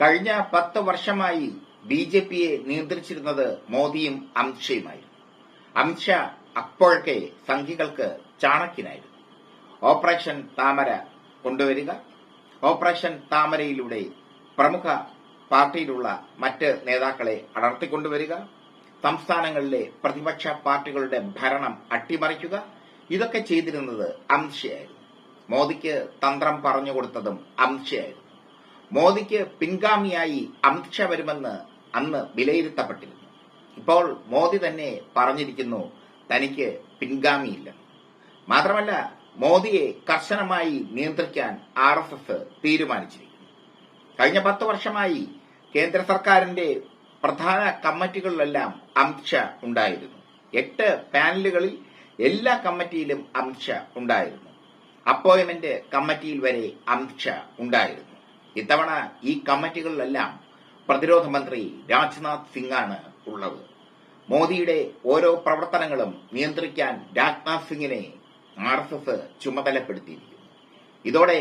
കഴിഞ്ഞ പത്ത് വർഷമായി ബി ജെ പിയെ നിയന്ത്രിച്ചിരുന്നത് മോദിയും അമിത്ഷയുമായിരുന്നു. അമിത്ഷാ അപ്പോഴൊക്കെ സംഘികൾക്ക് ചാണക്യനായിരുന്നു. ഓപ്പറേഷൻ താമര കൊണ്ടുവരിക ഓപ്പറേഷൻ താമരയിലൂടെ പ്രമുഖ പാർട്ടിയിലുള്ള മറ്റ് നേതാക്കളെ അടർത്തിക്കൊണ്ടുവരിക സംസ്ഥാനങ്ങളിലെ പ്രതിപക്ഷ പാർട്ടികളുടെ ഭരണം അട്ടിമറിക്കുക ഇതൊക്കെ ചെയ്തിരുന്നത് അമിത്ഷയായിരുന്നു. മോദിക്ക് തന്ത്രം പറഞ്ഞുകൊടുത്തതും അമിത്ഷയായിരുന്നു. മോദിക്ക് പിൻഗാമിയായി അമിത്ഷാ വരുമെന്ന് അന്ന് വിലയിരുത്തപ്പെട്ടിരുന്നു. ഇപ്പോൾ മോദി തന്നെ പറഞ്ഞിരിക്കുന്നു തനിക്ക് പിൻഗാമിയില്ല. മാത്രമല്ല മോദിയെ കർശനമായി നിയന്ത്രിക്കാൻ ആർ എസ് എസ് തീരുമാനിച്ചിരിക്കുന്നു. കഴിഞ്ഞ പത്ത് വർഷമായി കേന്ദ്ര സർക്കാരിന്റെ പ്രധാന കമ്മിറ്റികളിലെല്ലാം അമിത്ഷാ ഉണ്ടായിരുന്നു. എട്ട് പാനലുകളിൽ എല്ലാ കമ്മിറ്റിയിലും അമിത്ഷാ ഉണ്ടായിരുന്നു. അപ്പോയിന്റ്മെന്റ് കമ്മിറ്റിയിൽ വരെ അമിത്ഷാ ഉണ്ടായിരുന്നു. ഇത്തവണ ഈ കമ്മിറ്റികളിലെല്ലാം പ്രതിരോധ മന്ത്രി രാജ്നാഥ് സിംഗാണ് ഉള്ളത്. മോദിയുടെ ഓരോ പ്രവർത്തനങ്ങളും നിയന്ത്രിക്കാൻ രാജ്നാഥ് സിംഗിനെ ആർ എസ് എസ് ചുമതലപ്പെടുത്തിയിരിക്കുന്നു. ഇതോടെ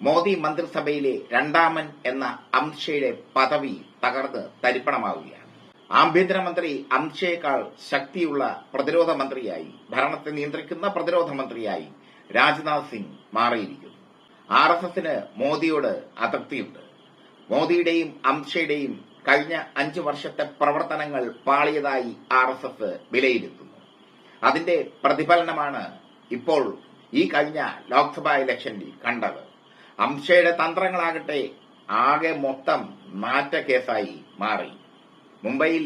മോദി മന്ത്രിസഭയിലെ രണ്ടാമൻ എന്ന അംഷയുടെ പദവി തകർന്ന് തരിപ്പണമാവുകയാണ്. ആഭ്യന്തരമന്ത്രി അമിത്ഷയേക്കാൾ ശക്തിയുള്ള പ്രതിരോധ മന്ത്രിയായി ഭരണത്തെ നിയന്ത്രിക്കുന്ന പ്രതിരോധ മന്ത്രിയായി രാജ്നാഥ് സിംഗ് മാറിയിരിക്കുന്നു. ആർ എസ് എസിന് മോദിയോട് അതൃപ്തിയുണ്ട്. മോദിയുടെയും അമിത്ഷയുടെയും കഴിഞ്ഞ അഞ്ചു വർഷത്തെ പ്രവർത്തനങ്ങൾ പാളിയതായി ആർ എസ് എസ് വിലയിരുത്തുന്നു. അതിന്റെ പ്രതിഫലനമാണ് ഇപ്പോൾ ഈ കഴിഞ്ഞ ലോക്സഭാ ഇലക്ഷനിൽ കണ്ടത്. അമിത്ഷയുടെ തന്ത്രങ്ങളാകട്ടെ ആകെ മൊത്തം മാറ്റ കേസായി മാറി. മുംബൈയിൽ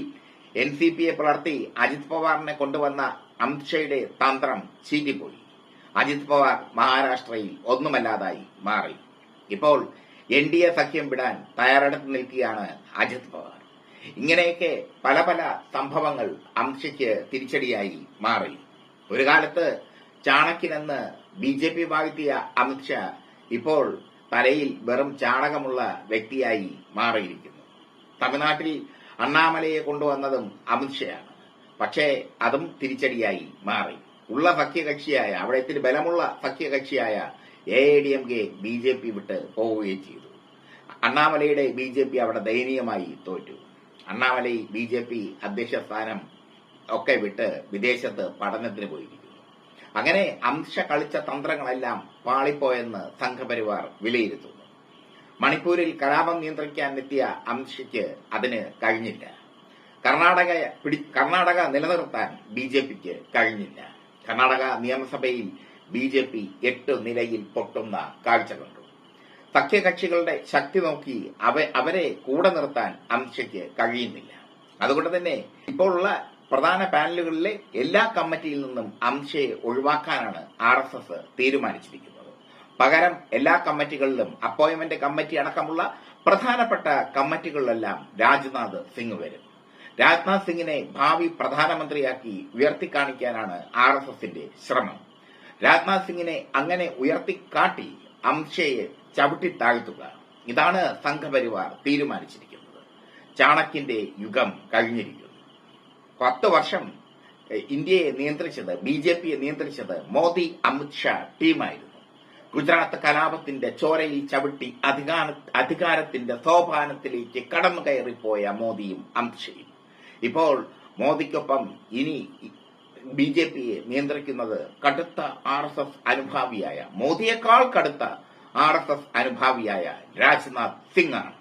എൻ സി പിയെ പുലർത്തി അജിത് പവാറിനെ കൊണ്ടുവന്ന അമിത്ഷയുടെ തന്ത്രം ചീറ്റിപ്പോയി അജിത് പവാർ മഹാരാഷ്ട്രയിൽ ഒന്നുമല്ലാതായി മാറി. ഇപ്പോൾ എൻ ഡി എ സഖ്യം വിടാൻ തയ്യാറെടുത്ത് നിൽക്കുകയാണ് അജിത് പവാർ. ഇങ്ങനെയൊക്കെ പല പല സംഭവങ്ങൾ അംശയ്ക്ക് തിരിച്ചടിയായി മാറി. ഒരു കാലത്ത് ചാണക്യനെന്ന് ബി ജെ പി വാഴ്ത്തിയ അമിത്ഷാ ഇപ്പോൾ തലയിൽ വെറും ചാണകമുള്ള വ്യക്തിയായി മാറിയിരിക്കുന്നു. തമിഴ്നാട്ടിൽ അണ്ണാമലയെ കൊണ്ടുവന്നതും അമിത്ഷയാണ് പക്ഷേ അതും തിരിച്ചടിയായി മാറി. ഉള്ള സഖ്യകക്ഷിയായ അവിടെ ഇത്തിരി ബലമുള്ള സഖ്യകക്ഷിയായ A I D M K B J P വിട്ട് പോവുകയും ചെയ്തു. അണ്ണാമലയുടെ ബി ജെ പി അവിടെ ദയനീയമായി തോറ്റു. അണ്ണാമലൈ ബി ജെ പി അധ്യക്ഷ സ്ഥാനം ഒക്കെ വിട്ട് വിദേശത്ത് പഠനത്തിന് പോയിരിക്കുന്നു. അങ്ങനെ അംശ കളിച്ച തന്ത്രങ്ങളെല്ലാം പാളിപ്പോയെന്ന് സംഘപരിവാർ വിലയിരുത്തുന്നു. മണിപ്പൂരിൽ കലാപം നിയന്ത്രിക്കാൻ എത്തിയ അംശയ്ക്ക് അതിന് കഴിഞ്ഞില്ല. കർണാടക കർണാടക നിലനിർത്താൻ ബി ജെ പിക്ക് കഴിഞ്ഞില്ല. കർണാടക നിയമസഭയിൽ ബി ജെ പി എട്ട് നിലയിൽ പൊട്ടുന്ന കാഴ്ച കണ്ടു. സഖ്യകക്ഷികളുടെ ശക്തി നോക്കി അവ അവരെ കൂടെ നിർത്താൻ അംശയ്ക്ക് കഴിയുന്നില്ല. അതുകൊണ്ട് തന്നെ ഇപ്പോഴുള്ള പ്രധാന പാനലുകളിലെ എല്ലാ കമ്മിറ്റിയിൽ നിന്നും അംശയെ ഒഴിവാക്കാനാണ് ആർ എസ് എസ് തീരുമാനിച്ചിരിക്കുന്നത്. പകരം എല്ലാ കമ്മിറ്റികളിലും അപ്പോയിന്റ്മെന്റ് കമ്മിറ്റി അടക്കമുള്ള പ്രധാനപ്പെട്ട കമ്മിറ്റികളിലെല്ലാം രാജ്നാഥ് സിംഗ് വരും. രാജ്നാഥ് സിംഗിനെ ഭാവി പ്രധാനമന്ത്രിയാക്കി ഉയർത്തിക്കാണിക്കാനാണ് ആർ എസ് എസിന്റെ ശ്രമം. രാജ്നാഥ് സിംഗിനെ അങ്ങനെ ഉയർത്തിക്കാട്ടി അംശയെ ചവിട്ടി താഴ്ത്തുക ഇതാണ് സംഘപരിവാർ തീരുമാനിച്ചിരിക്കുന്നത്. ചാണക്കിന്റെ യുഗം കഴിഞ്ഞിരിക്കുന്നു. പത്ത് വർഷം ഇന്ത്യയെ നിയന്ത്രിച്ചത് ബി ജെ പിയെ നിയന്ത്രിച്ചത് മോദി അമിത്ഷാ ടീമായിരുന്നു. ഗുജറാത്ത് കലാപത്തിന്റെ ചോരയിൽ ചവിട്ടി അധികാര അധികാരത്തിന്റെ സോപാനത്തിലേക്ക് കടന്നു കയറിപ്പോയ മോദിയും അമിത്ഷയും ഇപ്പോൾ മോദിക്കൊപ്പം ഇനി ബി ജെ പിയെ നിയന്ത്രിക്കുന്നത് കടുത്ത ആർ എസ് എസ് അനുഭാവിയായ മോദിയേക്കാൾ കടുത്ത ആർ എസ് എസ് അനുഭാവിയായ രാജ്നാഥ് സിംഗ് ആണ്